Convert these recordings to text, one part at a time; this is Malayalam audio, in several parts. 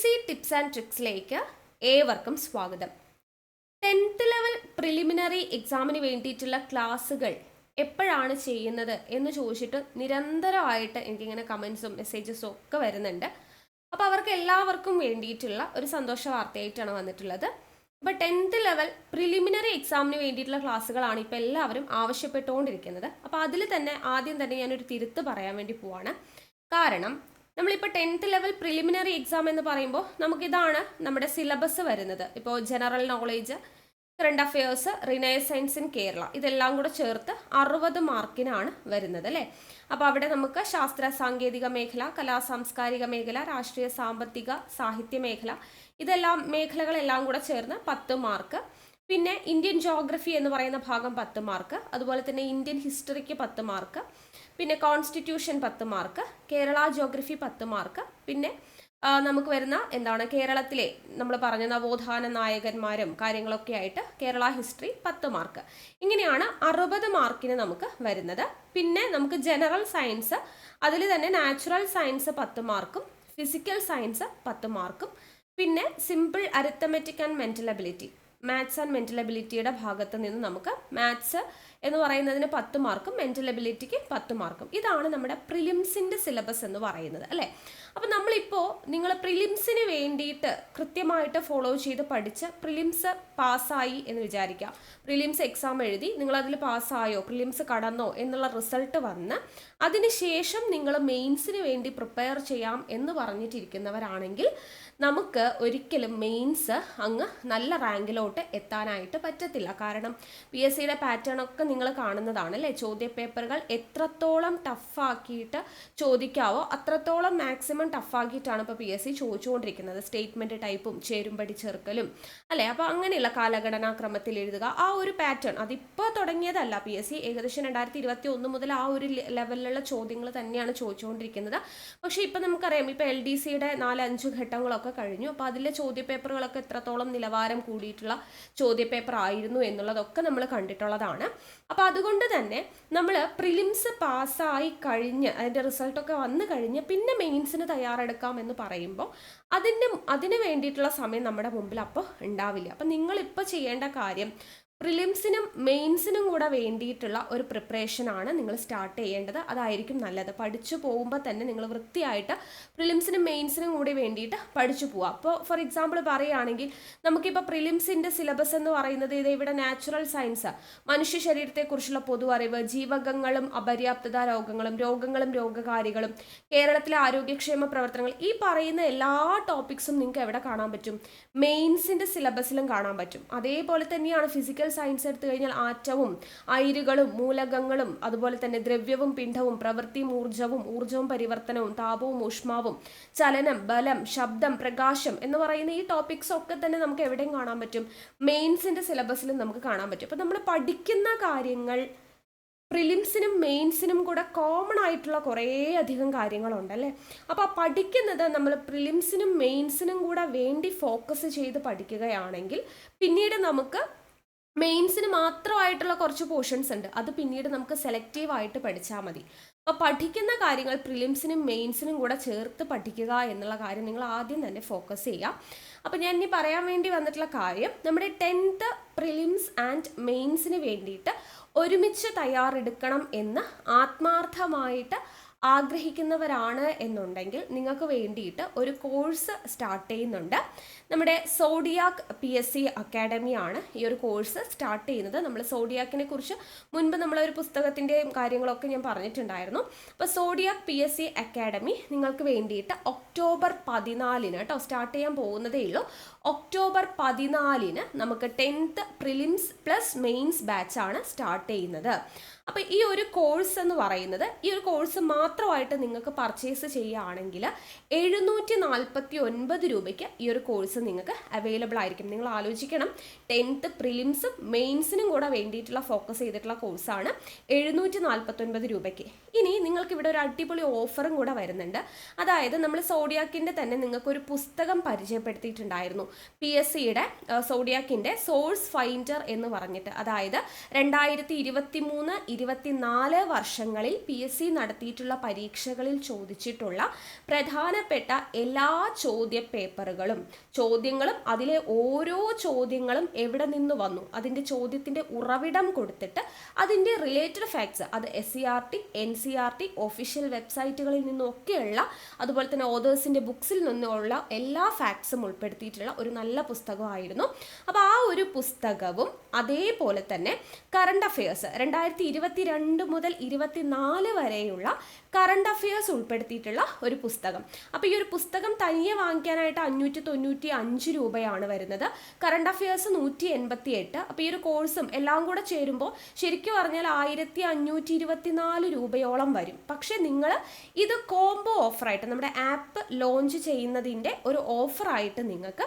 എസ് സി ടിപ്സ് ആൻഡ് ട്രിക്സിലേക്ക് ഏവർക്കും സ്വാഗതം. ടെൻത്ത് ലെവൽ പ്രിലിമിനറി എക്സാമിന് വേണ്ടിയിട്ടുള്ള ക്ലാസ്സുകൾ എപ്പോഴാണ് ചെയ്യുന്നത് എന്ന് ചോദിച്ചിട്ട് നിരന്തരമായിട്ട് എനിക്കിങ്ങനെ കമൻസും മെസ്സേജസും ഒക്കെ വരുന്നുണ്ട്. അപ്പോൾ അവർക്ക് എല്ലാവർക്കും വേണ്ടിയിട്ടുള്ള ഒരു സന്തോഷ വാർത്തയായിട്ടാണ് വന്നിട്ടുള്ളത്. അപ്പോൾ ടെൻത്ത് ലെവൽ പ്രിലിമിനറി എക്സാമിന് വേണ്ടിയിട്ടുള്ള ക്ലാസ്സുകളാണ് ഇപ്പോൾ എല്ലാവരും ആവശ്യപ്പെട്ടുകൊണ്ടിരിക്കുന്നത്. അപ്പോൾ അതിൽ തന്നെ ആദ്യം തന്നെ ഞാനൊരു തിരുത്ത് പറയാൻ വേണ്ടി പോവാണ്. കാരണം നമ്മളിപ്പോൾ ടെൻത്ത് ലെവൽ പ്രിലിമിനറി എക്സാം എന്ന് പറയുമ്പോൾ നമുക്കിതാണ് നമ്മുടെ സിലബസ് വരുന്നത്. ഇപ്പോൾ general knowledge current affairs renaissance in Kerala ഇതെല്ലാം കൂടെ ചേർത്ത് അറുപത് മാർക്കിനാണ് വരുന്നത് അല്ലേ? അപ്പോൾ അവിടെ നമുക്ക് ശാസ്ത്ര സാങ്കേതിക മേഖല കലാ സാംസ്കാരിക മേഖല രാഷ്ട്രീയ സാമ്പത്തിക സാഹിത്യ മേഖല ഇതെല്ലാം മേഖലകളെല്ലാം കൂടെ ചേർന്ന് പത്ത് മാർക്ക് പിന്നെ ഇന്ത്യൻ ജോഗ്രഫി എന്ന് പറയുന്ന ഭാഗം പത്ത് മാർക്ക് അതുപോലെ തന്നെ ഇന്ത്യൻ ഹിസ്റ്ററിക്ക് പത്ത് മാർക്ക് പിന്നെ കോൺസ്റ്റിറ്റ്യൂഷൻ പത്ത് മാർക്ക് കേരള ജോഗ്രഫി പത്ത് മാർക്ക് പിന്നെ നമുക്ക് വരുന്ന എന്താണ് കേരളത്തിലെ നമ്മൾ പറഞ്ഞ നവോത്ഥാന നായകന്മാരും കാര്യങ്ങളൊക്കെ ആയിട്ട് കേരള ഹിസ്റ്ററി പത്ത് മാർക്ക് ഇങ്ങനെയാണ് അറുപത് മാർക്കിന് നമുക്ക് വരുന്നത്. പിന്നെ നമുക്ക് ജനറൽ സയൻസ് അതിൽ തന്നെ നാച്ചുറൽ സയൻസ് പത്ത് മാർക്കും ഫിസിക്കൽ സയൻസ് പത്ത് മാർക്കും പിന്നെ simple arithmetic and mental ability maths and mental അബിലിറ്റിയുടെ ഭാഗത്ത് നിന്ന് നമുക്ക് മാത്സ് എന്ന് പറയുന്നതിന് പത്ത് മാർക്കും മെന്റൽ എബിലിറ്റിക്ക് പത്ത് മാർക്കും. ഇതാണ് നമ്മുടെ പ്രിലിംസിന്റെ സിലബസ് എന്ന് പറയുന്നത് അല്ലേ? അപ്പം നമ്മളിപ്പോൾ നിങ്ങൾ പ്രിലിംസിന് വേണ്ടിയിട്ട് കൃത്യമായിട്ട് ഫോളോ ചെയ്ത് പഠിച്ച് പ്രിലിംസ് പാസ്സായി എന്ന് വിചാരിക്കുക പ്രിലിംസ് എക്സാം എഴുതി നിങ്ങൾ അതിൽ പാസ്സായോ പ്രിലിംസ് കടന്നോ എന്നുള്ള റിസൾട്ട് വന്ന് അതിനുശേഷം നിങ്ങൾ മെയിൻസിന് വേണ്ടി പ്രിപ്പയർ ചെയ്യാം എന്ന് പറഞ്ഞിട്ടിരിക്കുന്നവരാണെങ്കിൽ നമുക്ക് ഒരിക്കലും മെയിൻസ് അങ്ങ് നല്ല റാങ്കിലോട്ട് എത്താനായിട്ട് പറ്റത്തില്ല. കാരണം പി എസ് സിയുടെ പാറ്റേൺ ഒക്കെ നിങ്ങൾ കാണുന്നതാണ് അല്ലേ? ചോദ്യപേപ്പറുകൾ എത്രത്തോളം ടഫാക്കിയിട്ട് ചോദിക്കാവോ അത്രത്തോളം മാക്സിമം ടഫാക്കിയിട്ടാണ് ഇപ്പോൾ പി എസ് സി ചോദിച്ചുകൊണ്ടിരിക്കുന്നത്. സ്റ്റേറ്റ്മെന്റ് ടൈപ്പും ചേരുംപടി ചേർക്കലും അല്ലേ? അപ്പോൾ അങ്ങനെയുള്ള കാലഘടനാക്രമത്തിൽ എഴുതുക. ആ ഒരു പാറ്റേൺ അതിപ്പോൾ തുടങ്ങിയതല്ല പി എസ് സി ഏകദേശം രണ്ടായിരത്തി ഇരുപത്തി ഒന്ന് മുതൽ ആ ഒരു ലെവലിലുള്ള ചോദ്യങ്ങൾ തന്നെയാണ് ചോദിച്ചുകൊണ്ടിരിക്കുന്നത്. പക്ഷേ ഇപ്പം നമുക്കറിയാം ഇപ്പോൾ എൽ ഡി സിയുടെ നാലഞ്ച് ഘട്ടങ്ങളൊക്കെ കഴിഞ്ഞു. അപ്പോൾ അതിലെ ചോദ്യപേപ്പറുകളൊക്കെ എത്രത്തോളം നിലവാരം കൂടിയിട്ടുള്ള ചോദ്യപേപ്പർ ആയിരുന്നു എന്നുള്ളതൊക്കെ നമ്മൾ കണ്ടിട്ടുള്ളതാണ്. അപ്പോൾ അതുകൊണ്ട് തന്നെ നമ്മൾ പ്രിലിംസ് പാസ്സായി കഴിഞ്ഞ് അതിന്റെ റിസൾട്ടൊക്കെ വന്നു കഴിഞ്ഞ് പിന്നെ മെയിൻസിന് തയ്യാറെടുക്കാം എന്ന് പറയുമ്പോൾ അതിന്റെ അതിന് വേണ്ടിയിട്ടുള്ള സമയം നമ്മുടെ മുമ്പിൽ അപ്പോൾ ഉണ്ടാവില്ല. അപ്പം നിങ്ങളിപ്പോൾ ചെയ്യേണ്ട കാര്യം പ്രിലിംസിനും മെയിൻസിനും കൂടെ വേണ്ടിയിട്ടുള്ള ഒരു പ്രിപ്പറേഷൻ ആണ് നിങ്ങൾ സ്റ്റാർട്ട് ചെയ്യേണ്ടത്. അതായിരിക്കും നല്ലത്. പഠിച്ചു പോകുമ്പോൾ തന്നെ നിങ്ങൾ വൃത്തിയായിട്ട് പ്രിലിംസിനും മെയിൻസിനും കൂടി വേണ്ടിയിട്ട് പഠിച്ചു പോവുക. അപ്പോൾ ഫോർ എക്സാമ്പിൾ പറയുകയാണെങ്കിൽ നമുക്കിപ്പോൾ പ്രിലിംസിന്റെ സിലബസ് എന്ന് പറയുന്നത് ഇത് ഇവിടെ നാച്ചുറൽ സയൻസ് മനുഷ്യ ശരീരത്തെക്കുറിച്ചുള്ള പൊതു അറിവ് ജീവകങ്ങളും അപര്യാപ്തത രോഗങ്ങളും രോഗങ്ങളും രോഗകാരികളും കേരളത്തിലെ ആരോഗ്യക്ഷേമ പ്രവർത്തനങ്ങൾ ഈ പറയുന്ന എല്ലാ ടോപ്പിക്സും നിങ്ങൾക്ക് എവിടെ കാണാൻ പറ്റും? മെയിൻസിന്റെ സിലബസിലും കാണാൻ പറ്റും. അതേപോലെ തന്നെയാണ് ഫിസിക്കൽ സയൻസ് എടുത്തു കഴിഞ്ഞാൽ ആറ്റവും അയിരുകളും മൂലകങ്ങളും അതുപോലെ തന്നെ ദ്രവ്യവും പിണ്ഡവും പ്രവൃത്തിയും ഊർജവും ഊർജവും പരിവർത്തനവും താപവും ഊഷ്മാവും ചലനം ബലം ശബ്ദം പ്രകാശം എന്ന് പറയുന്ന ഈ ടോപ്പിക്സ് ഒക്കെ തന്നെ നമുക്ക് എവിടെയും കാണാൻ പറ്റും. മെയിൻസിന്റെ സിലബസിലും നമുക്ക് കാണാൻ പറ്റും. അപ്പോൾ നമ്മൾ പഠിക്കുന്ന കാര്യങ്ങൾ പ്രിലിംസിനും മെയിൻസിനും കൂടെ കോമൺ ആയിട്ടുള്ള കുറേ അധികം കാര്യങ്ങളുണ്ട് അല്ലേ? അപ്പോൾ പഠിക്കുന്നത് നമ്മൾ പ്രിലിംസിനും മെയിൻസിനും കൂടെ വേണ്ടി ഫോക്കസ് ചെയ്ത് പഠിക്കുകയാണെങ്കിൽ പിന്നീട് നമുക്ക് മെയിൻസിന് മാത്രമായിട്ടുള്ള കുറച്ച് പോർഷൻസ് ഉണ്ട്. അത് പിന്നീട് നമുക്ക് സെലക്റ്റീവ് ആയിട്ട് പഠിച്ചാൽ മതി. അപ്പോൾ പഠിക്കുന്ന കാര്യങ്ങൾ പ്രിലിംസിനും മെയിൻസിനും കൂടെ ചേർത്ത് പഠിക്കുക എന്നുള്ള കാര്യം നിങ്ങൾ ആദ്യം തന്നെ ഫോക്കസ് ചെയ്യുക. അപ്പോൾ ഞാൻ ഇനി പറയാൻ വേണ്ടി വന്നിട്ടുള്ള കാര്യം നമ്മുടെ ടെൻത്ത് പ്രിലിംസ് ആൻഡ് മെയിൻസിന് വേണ്ടിയിട്ട് ഒരുമിച്ച് തയ്യാറെടുക്കണം എന്ന് ആത്മാർത്ഥമായിട്ട് ആഗ്രഹിക്കുന്നവരാണ് എന്നുണ്ടെങ്കിൽ നിങ്ങൾക്ക് വേണ്ടിയിട്ട് ഒരു കോഴ്സ് സ്റ്റാർട്ട് ചെയ്യുന്നുണ്ട്. നമ്മുടെ സോഡിയാക് പി എസ് സി അക്കാഡമിയാണ് ഈ ഒരു കോഴ്സ് സ്റ്റാർട്ട് ചെയ്യുന്നത്. നമ്മൾ സോഡിയാക്കിനെ കുറിച്ച് മുൻപ് നമ്മളൊരു പുസ്തകത്തിന്റെയും കാര്യങ്ങളൊക്കെ ഞാൻ പറഞ്ഞിട്ടുണ്ടായിരുന്നു. അപ്പോൾ Zodiac P S C academy നിങ്ങൾക്ക് വേണ്ടിയിട്ട് ഒക്ടോബർ പതിനാലിന് കേട്ടോ സ്റ്റാർട്ട് ചെയ്യാൻ പോകുന്നതേ ഉള്ളൂ. ഒക്ടോബർ പതിനാലിന് നമുക്ക് ടെൻത്ത് പ്രിലിംസ് പ്ലസ് മെയിൻസ് ബാച്ചാണ് സ്റ്റാർട്ട് ചെയ്യുന്നത്. അപ്പോൾ ഈ ഒരു കോഴ്സ് എന്ന് പറയുന്നത് ഈ ഒരു കോഴ്സ് മാത്രമായിട്ട് നിങ്ങൾക്ക് പർച്ചേസ് ചെയ്യുകയാണെങ്കിൽ എഴുന്നൂറ്റി നാൽപ്പത്തി ഒൻപത് രൂപയ്ക്ക് ഈ ഒരു കോഴ്സ് നിങ്ങൾക്ക് അവൈലബിൾ ആയിരിക്കും. നിങ്ങൾ ആലോചിക്കണം ടെൻത്ത് പ്രിലിംസും മെയിൻസിനും കൂടെ വേണ്ടിയിട്ടുള്ള ഫോക്കസ് ചെയ്തിട്ടുള്ള കോഴ്സാണ് എഴുന്നൂറ്റി നാൽപ്പത്തൊൻപത് രൂപയ്ക്ക്. ഇനി നിങ്ങൾക്ക് ഇവിടെ ഒരു അടിപൊളി ഓഫറും കൂടെ വരുന്നുണ്ട്. അതായത് നമ്മൾ സോഡിയാക്കിന്റെ തന്നെ നിങ്ങൾക്ക് ഒരു പുസ്തകം പരിചയപ്പെടുത്തിയിട്ടുണ്ടായിരുന്നു. പി എസ് സിയുടെ സോഡിയാക്കിന്റെ സോഴ്സ് ഫൈൻഡർ എന്ന് പറഞ്ഞിട്ട്. അതായത് രണ്ടായിരത്തി ഇരുപത്തി മൂന്ന് ഇരുപത്തിനാല് വർഷങ്ങളിൽ പി എസ് സി നടത്തിയിട്ടുള്ള പരീക്ഷകളിൽ ചോദിച്ചിട്ടുള്ള പ്രധാനപ്പെട്ട എല്ലാ ചോദ്യ പേപ്പറുകളും ചോദ്യങ്ങളും അതിലെ ഓരോ ചോദ്യങ്ങളും എവിടെ നിന്ന് വന്നു അതിന്റെ ചോദ്യത്തിന്റെ ഉറവിടം കൊടുത്തിട്ട് അതിന്റെ റിലേറ്റഡ് ഫാക്ട്സ് അത് S C R T N C R T official വെബ്സൈറ്റുകളിൽ നിന്നൊക്കെയുള്ള അതുപോലെ തന്നെ ഓതേഴ്സിന്റെ ബുക്സിൽ നിന്നുള്ള എല്ലാ ഫാക്ട്സും ഉൾപ്പെടുത്തിയിട്ടുള്ള ഒരു നല്ല പുസ്തകമായിരുന്നു. അപ്പോൾ ആ ഒരു പുസ്തകവും അതേപോലെ തന്നെ കറണ്ട് അഫയേഴ്സ് രണ്ടായിരത്തി ഇരുപത്തി രണ്ട് മുതൽ ഇരുപത്തിനാല് വരെയുള്ള കറണ്ട് അഫയേഴ്സ് ഉൾപ്പെടുത്തിയിട്ടുള്ള ഒരു പുസ്തകം. അപ്പോൾ ഈ ഒരു പുസ്തകം തനിയെ വാങ്ങിക്കാനായിട്ട് അഞ്ഞൂറ്റി തൊണ്ണൂറ്റി അഞ്ച് രൂപയാണ് വരുന്നത്. കറണ്ട് അഫയേഴ്സ് നൂറ്റി എൺപത്തി എട്ട് അപ്പോൾ ഈ ഒരു കോഴ്സും എല്ലാം കൂടെ ചേരുമ്പോൾ ശരിക്കും പറഞ്ഞാൽ ആയിരത്തി അഞ്ഞൂറ്റി രൂപയോളം വരും. പക്ഷേ നിങ്ങൾ ഇത് കോംബോ ഓഫറായിട്ട് നമ്മുടെ ആപ്പ് ലോഞ്ച് ചെയ്യുന്നതിന്റെ ഒരു ഓഫറായിട്ട് നിങ്ങൾക്ക്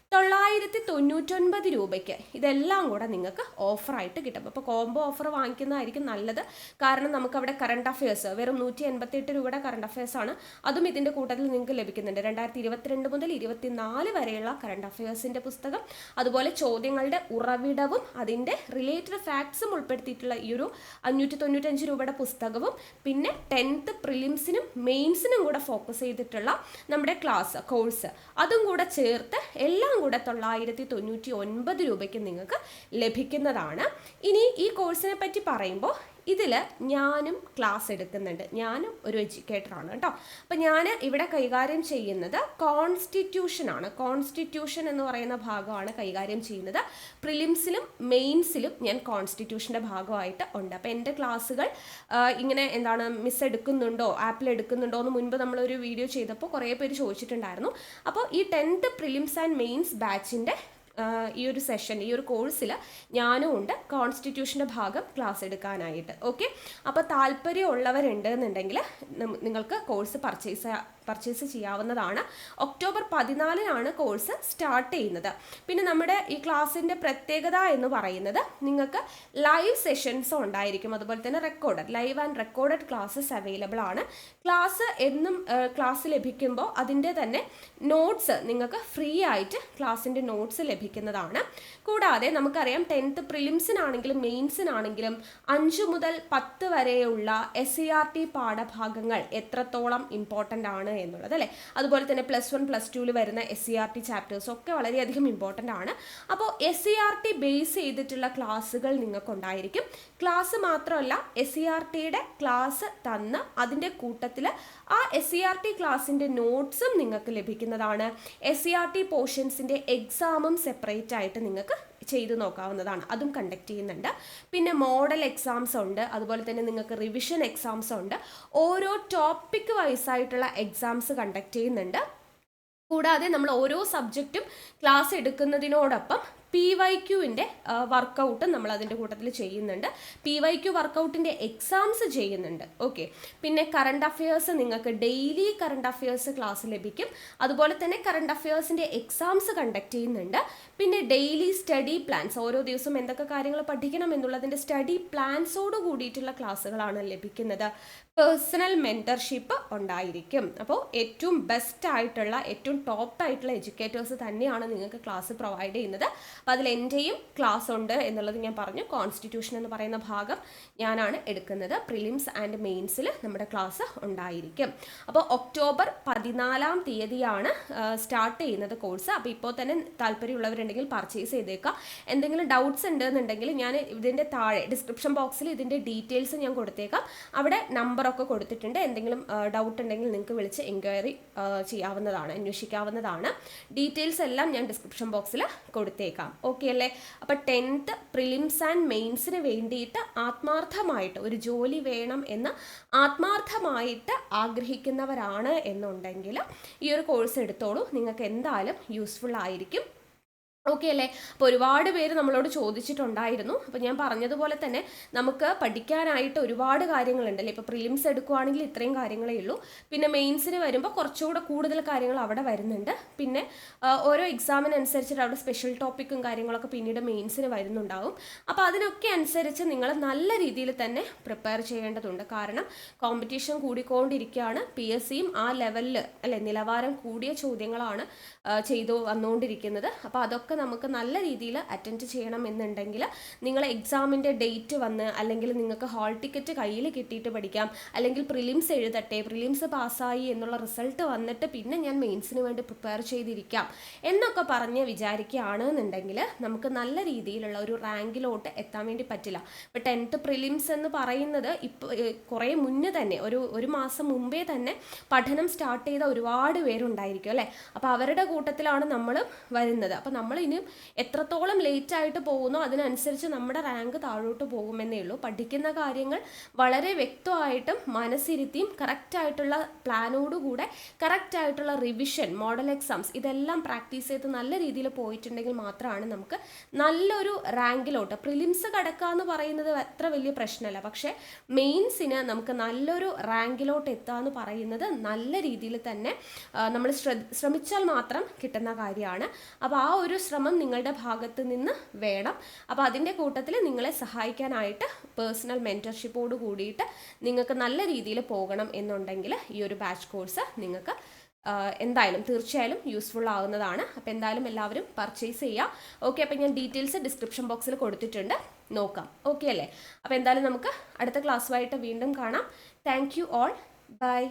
തൊള്ളായിരത്തി തൊണ്ണൂറ്റൊൻപത് രൂപയ്ക്ക് ഇതെല്ലാം കൂടെ നിങ്ങൾക്ക് ഓഫറായിട്ട് കിട്ടും. അപ്പോൾ കോംബോ ഓഫർ വാങ്ങിക്കുന്നതായിരിക്കും നല്ലത്. കാരണം നമുക്ക് അവിടെ കറണ്ട് അഫയേഴ്സ് വെറും നൂറ്റി എൺപത്തി എട്ട് രൂപയുടെ കറണ്ട് അഫയേഴ്സ് ആണ്. അതും ഇതിന്റെ കൂട്ടത്തിൽ നിങ്ങൾക്ക് ലഭിക്കുന്നുണ്ട്. രണ്ടായിരത്തി ഇരുപത്തിരണ്ട് മുതൽ ഇരുപത്തിനാല് വരെയുള്ള കറണ്ട് അഫയേഴ്സിന്റെ പുസ്തകം. അതുപോലെ ചോദ്യങ്ങളുടെ ഉറവിടവും അതിന്റെ റിലേറ്റഡ് ഫാക്ട്സും ഉൾപ്പെടുത്തിയിട്ടുള്ള ഈ ഒരു അഞ്ഞൂറ്റി തൊണ്ണൂറ്റഞ്ച് രൂപയുടെ പുസ്തകവും. പിന്നെ ടെൻത്ത് പ്രിലിംസിനും മെയിൻസിനും കൂടെ ഫോക്കസ് ചെയ്തിട്ടുള്ള നമ്മുടെ ക്ലാസ് കോഴ്സ് അതും കൂടെ ചേർത്ത് എല്ലാം കൂടെ തൊള്ളായിരത്തി തൊണ്ണൂറ്റി ഒൻപത് രൂപയ്ക്ക് നിങ്ങൾക്ക് ലഭിക്കുന്നതാണ്. ഇനി ഈ കോഴ്സിനെ പറ്റി പറയുമ്പോൾ ഇതിൽ ഞാനും ക്ലാസ് എടുക്കുന്നുണ്ട്. ഞാനും ഒരു എഡ്യൂക്കേറ്ററാണ് കേട്ടോ. അപ്പം ഞാൻ ഇവിടെ കൈകാര്യം ചെയ്യുന്നത് കോൺസ്റ്റിറ്റ്യൂഷനാണ് കോൺസ്റ്റിറ്റ്യൂഷൻ എന്ന് പറയുന്ന ഭാഗമാണ് കൈകാര്യം ചെയ്യുന്നത്. പ്രിലിംസിലും മെയിൻസിലും ഞാൻ കോൺസ്റ്റിറ്റ്യൂഷന്റെ ഭാഗമായിട്ട് ഉണ്ട്. അപ്പോൾ എന്റെ ക്ലാസ്സുകൾ ഇങ്ങനെ എന്താണ് മിസ് എടുക്കുന്നുണ്ടോ ആപ്പിൽ എടുക്കുന്നുണ്ടോ എന്ന് മുൻപ് നമ്മളൊരു വീഡിയോ ചെയ്തപ്പോൾ കുറേ പേര് ചോദിച്ചിട്ടുണ്ടായിരുന്നു. അപ്പോൾ ഈ ടെൻത്ത് പ്രിലിംസ് ആൻഡ് മെയിൻസ് ബാച്ചിന്റെ ഈ ഒരു സെഷൻ ഈ ഒരു കോഴ്സിൽ ഞാനും ഉണ്ട്. കോൺസ്റ്റിറ്റ്യൂഷന്റെ ഭാഗം ക്ലാസ് എടുക്കാനായിട്ട്. ഓക്കെ അപ്പോൾ താല്പര്യമുള്ളവരുണ്ട് എന്നുണ്ടെങ്കിൽ നിങ്ങൾക്ക് കോഴ്സ് പർച്ചേസ് പർച്ചേസ് ചെയ്യാവുന്നതാണ്. ഒക്ടോബർ പതിനാലിനാണ് കോഴ്സ് സ്റ്റാർട്ട് ചെയ്യുന്നത്. പിന്നെ നമ്മുടെ ഈ ക്ലാസ്സിന്റെ പ്രത്യേകത എന്ന് പറയുന്നത് നിങ്ങൾക്ക് ലൈവ് സെഷൻസും ഉണ്ടായിരിക്കും. അതുപോലെ തന്നെ recorded live and recorded classes available ആണ്. ക്ലാസ് എന്നും ക്ലാസ് ലഭിക്കുമ്പോൾ അതിന്റെ തന്നെ നോട്ട്സ് നിങ്ങൾക്ക് ഫ്രീ ആയിട്ട് ക്ലാസ്സിന്റെ നോട്ട്സ് ലഭിക്കുന്നതാണ്. കൂടാതെ നമുക്കറിയാം ടെൻത്ത് പ്രിലിംസിനാണെങ്കിലും മെയിൻസിനാണെങ്കിലും അഞ്ച് മുതൽ പത്ത് വരെയുള്ള എസ് സി ആർ ടി പാഠഭാഗങ്ങൾ എത്രത്തോളം ഇമ്പോർട്ടന്റ് ആണ് എന്നുള്ളത് അല്ലേ? അതുപോലെ തന്നെ പ്ലസ് വൺ പ്ലസ് ടുവിൽ വരുന്ന S C R T chapters ഒക്കെ വളരെയധികം ഇമ്പോർട്ടന്റ് ആണ്. അപ്പോൾ S C R T base ചെയ്തിട്ടുള്ള ക്ലാസ്സുകൾ നിങ്ങൾക്കുണ്ടായിരിക്കും. ക്ലാസ് മാത്രമല്ല എസ് സി ആർ ടിയുടെ ക്ലാസ് തന്ന് അതിന്റെ കൂട്ടത്തിൽ ആ എസ് സി ആർ ടി ക്ലാസ്സിന്റെ നോട്ട്സും നിങ്ങൾക്ക് ലഭിക്കുന്നതാണ്. എസ് സി ആർ ടി പോർഷൻസിന്റെ എക്സാമും സെപ്പറേറ്റ് ആയിട്ട് നിങ്ങൾക്ക് ചെയ്തു നോക്കാവുന്നതാണ്. അതും കണ്ടക്ട് ചെയ്യുന്നുണ്ട്. പിന്നെ മോഡൽ എക്സാംസ് ഉണ്ട്. അതുപോലെ തന്നെ നിങ്ങൾക്ക് റിവിഷൻ എക്സാംസ് ഉണ്ട്. ഓരോ ടോപ്പിക് വൈസ് ആയിട്ടുള്ള എക്സാംസ് കണ്ടക്ട് ചെയ്യുന്നുണ്ട്. കൂടാതെ നമ്മൾ ഓരോ സബ്ജക്റ്റും ക്ലാസ് എടുക്കുന്നതിനോടൊപ്പം പി വൈ ക്യുവിന്റെ വർക്കൗട്ട് നമ്മൾ അതിന്റെ കൂട്ടത്തിൽ ചെയ്യുന്നുണ്ട്. പി വൈ ക്യു വർക്കൗട്ടിന്റെ എക്സാംസ് ചെയ്യുന്നുണ്ട്. ഓക്കെ പിന്നെ കറണ്ട് അഫയേഴ്സ് നിങ്ങൾക്ക് ഡെയിലി കറണ്ട് അഫയേഴ്സ് ക്ലാസ് ലഭിക്കും. അതുപോലെ തന്നെ കറണ്ട് അഫയേഴ്സിന്റെ എക്സാംസ് കണ്ടക്ട് ചെയ്യുന്നുണ്ട്. പിന്നെ ഡെയിലി സ്റ്റഡി പ്ലാൻസ് ഓരോ ദിവസവും എന്തൊക്കെ കാര്യങ്ങൾ പഠിക്കണം എന്നുള്ളതിന്റെ സ്റ്റഡി പ്ലാൻസോട് കൂടിയിട്ടുള്ള ക്ലാസ്സുകളാണ് ലഭിക്കുന്നത്. പേഴ്സണൽ മെന്റർഷിപ്പ് ഉണ്ടായിരിക്കും. അപ്പോൾ ഏറ്റവും ബെസ്റ്റ് ആയിട്ടുള്ള ഏറ്റവും ടോപ്പ് ആയിട്ടുള്ള എഡ്യൂക്കേറ്റേഴ്സ് തന്നെയാണ് നിങ്ങൾക്ക് ക്ലാസ് പ്രൊവൈഡ് ചെയ്യുന്നത്. അപ്പോൾ അതിൽ എന്റെയും ക്ലാസ് ഉണ്ട് എന്നുള്ളത് ഞാൻ പറഞ്ഞു. കോൺസ്റ്റിറ്റ്യൂഷൻ എന്ന് പറയുന്ന ഭാഗം ഞാനാണ് എടുക്കുന്നത്. പ്രിലിംസ് ആൻഡ് മെയിൻസിൽ നമ്മുടെ ക്ലാസ് ഉണ്ടായിരിക്കും. അപ്പോൾ ഒക്ടോബർ പതിനാലാം തീയതിയാണ് സ്റ്റാർട്ട് ചെയ്യുന്നത് കോഴ്സ് അപ്പോൾ ഇപ്പോൾ തന്നെ താല്പര്യമുള്ളവരുണ്ടെങ്കിൽ പർച്ചേസ് ചെയ്തേക്കാം. എന്തെങ്കിലും ഡൗട്ട്സ് ഉണ്ടെന്നുണ്ടെങ്കിൽ ഞാൻ ഇതിന്റെ താഴെ ഡിസ്ക്രിപ്ഷൻ ബോക്സിൽ ഇതിന്റെ ഡീറ്റെയിൽസ് ഞാൻ കൊടുത്തേക്കാം. അവിടെ നമ്പറൊക്കെ കൊടുത്തിട്ടുണ്ട്. എന്തെങ്കിലും ഡൗട്ട് ഉണ്ടെങ്കിൽ നിങ്ങൾക്ക് വിളിച്ച് എൻക്വയറി ചെയ്യാവുന്നതാണ് അന്വേഷിക്കാവുന്നതാണ്. ഡീറ്റെയിൽസ് എല്ലാം ഞാൻ ഡിസ്ക്രിപ്ഷൻ ബോക്സിൽ കൊടുത്തേക്കാം. ഓക്കെ അല്ലേ? അപ്പോൾ ടെൻത്ത് പ്രിലിംസ് ആൻഡ് മെയിൻസിന് വേണ്ടിയിട്ട് ആത്മാർത്ഥമായിട്ട് ഒരു ജോലി വേണം എന്ന് ആത്മാർത്ഥമായിട്ട് ആഗ്രഹിക്കുന്നവരാണ് എന്നുണ്ടെങ്കിൽ ഈ ഒരു കോഴ്സ് എടുത്തോളൂ. നിങ്ങൾക്ക് എന്തായാലും യൂസ്ഫുൾ ആയിരിക്കും. ഓക്കെ അല്ലേ? അപ്പോൾ ഒരുപാട് പേര് നമ്മളോട് ചോദിച്ചിട്ടുണ്ടായിരുന്നു. അപ്പോൾ ഞാൻ പറഞ്ഞതുപോലെ തന്നെ നമുക്ക് പഠിക്കാനായിട്ട് ഒരുപാട് കാര്യങ്ങളുണ്ടല്ലേ ഇപ്പോൾ പ്രിലിംസ് എടുക്കുവാണെങ്കിൽ ഇത്രയും കാര്യങ്ങളേ ഉള്ളൂ. പിന്നെ മെയിൻസിന് വരുമ്പോൾ കുറച്ചുകൂടെ കൂടുതൽ കാര്യങ്ങൾ അവിടെ വരുന്നുണ്ട്. പിന്നെ ഓരോ എക്സാമിനനുസരിച്ചിട്ട് അവിടെ സ്പെഷ്യൽ ടോപ്പിക്കും കാര്യങ്ങളൊക്കെ പിന്നീട് മെയിൻസിന് വരുന്നുണ്ടാവും. അപ്പോൾ അതിനൊക്കെ അനുസരിച്ച് നിങ്ങൾ നല്ല രീതിയിൽ തന്നെ പ്രിപ്പയർ ചെയ്യേണ്ടതുണ്ട്. കാരണം കോമ്പറ്റീഷൻ കൂടിക്കൊണ്ടിരിക്കുകയാണ്. പി എസ് സിയും ആ ലെവലിൽ അല്ലെ നിലവാരം കൂടിയ ചോദ്യങ്ങളാണ് ചെയ്തു വന്നുകൊണ്ടിരിക്കുന്നത്. അപ്പോൾ അതൊക്കെ ഒക്കെ നമുക്ക് നല്ല രീതിയിൽ അറ്റൻഡ് ചെയ്യണം എന്നുണ്ടെങ്കിൽ നിങ്ങൾ എക്സാമിന്റെ ഡേറ്റ് വന്ന് അല്ലെങ്കിൽ നിങ്ങൾക്ക് ഹാൾ ടിക്കറ്റ് കയ്യിൽ കിട്ടിയിട്ട് പഠിക്കാം. അല്ലെങ്കിൽ പ്രിലിംസ് എഴുതട്ടെ പ്രിലിംസ് പാസ്സായി എന്നുള്ള റിസൾട്ട് വന്നിട്ട് പിന്നെ ഞാൻ മെയിൻസിന് വേണ്ടി പ്രിപ്പയർ ചെയ്തിരിക്കാം എന്നൊക്കെ പറഞ്ഞ് വിചാരിക്കുകയാണെന്നുണ്ടെങ്കിൽ നമുക്ക് നല്ല രീതിയിലുള്ള ഒരു റാങ്കിലോട്ട് എത്താൻ വേണ്ടി പറ്റില്ല. ഇപ്പോൾ ടെൻത്ത് പ്രിലിംസ് എന്ന് പറയുന്നത് ഇപ്പോൾ കുറേ മുന്നേ തന്നെ ഒരു ഒരു മാസം മുമ്പേ തന്നെ പഠനം സ്റ്റാർട്ട് ചെയ്ത ഒരുപാട് പേരുണ്ടായിരിക്കും അല്ലേ? അപ്പോൾ അവരുടെ കൂട്ടത്തിലാണ് നമ്മൾ വരുന്നത്. അപ്പോൾ നമ്മൾ ഇനിയും എത്രത്തോളം ലേറ്റ് ആയിട്ട് പോകുന്നോ അതിനനുസരിച്ച് നമ്മുടെ റാങ്ക് താഴോട്ട് പോകുമെന്നേ ഉള്ളൂ. പഠിക്കുന്ന കാര്യങ്ങൾ വളരെ വ്യക്തമായിട്ടും മനസ്സിരുത്തിയും കറക്റ്റായിട്ടുള്ള പ്ലാനോടുകൂടെ കറക്റ്റായിട്ടുള്ള റിവിഷൻ മോഡൽ എക്സാംസ് ഇതെല്ലാം പ്രാക്ടീസ് ചെയ്ത് നല്ല രീതിയിൽ പോയിട്ടുണ്ടെങ്കിൽ മാത്രമാണ് നമുക്ക് നല്ലൊരു റാങ്കിലോട്ട് പ്രിലിംസ് കടക്കുക എന്ന് പറയുന്നത് അത്ര വലിയ പ്രശ്നമല്ല. പക്ഷേ മെയിൻസിന് നമുക്ക് നല്ലൊരു റാങ്കിലോട്ട് എത്തുക എന്ന് പറയുന്നത് നല്ല രീതിയിൽ തന്നെ നമ്മൾ ശ്രമിച്ചാൽ മാത്രം കിട്ടുന്ന കാര്യമാണ്. അപ്പോൾ ആ ഒരു ശ്രമം നിങ്ങളുടെ ഭാഗത്ത് നിന്ന് വേണം. അപ്പോൾ അതിന്റെ കൂട്ടത്തിൽ നിങ്ങളെ സഹായിക്കാനായിട്ട് പേഴ്സണൽ മെന്റർഷിപ്പോട് കൂടിയിട്ട് നിങ്ങൾക്ക് നല്ല രീതിയിൽ പോകണം എന്നുണ്ടെങ്കിൽ ഈ ഒരു ബാച്ച് കോഴ്സ് നിങ്ങൾക്ക് എന്തായാലും തീർച്ചയായും യൂസ്ഫുൾ ആവുന്നതാണ്. അപ്പോൾ എന്തായാലും എല്ലാവരും പർച്ചേസ് ചെയ്യുക ഓക്കെ അപ്പോൾ ഞാൻ ഡീറ്റെയിൽസ് ഡിസ്ക്രിപ്ഷൻ ബോക്സിൽ കൊടുത്തിട്ടുണ്ട്. നോക്കാം. ഓക്കെ അല്ലേ? അപ്പോൾ എന്തായാലും നമുക്ക് അടുത്ത ക്ലാസ്സുമായിട്ട് വീണ്ടും കാണാം. Thank you all by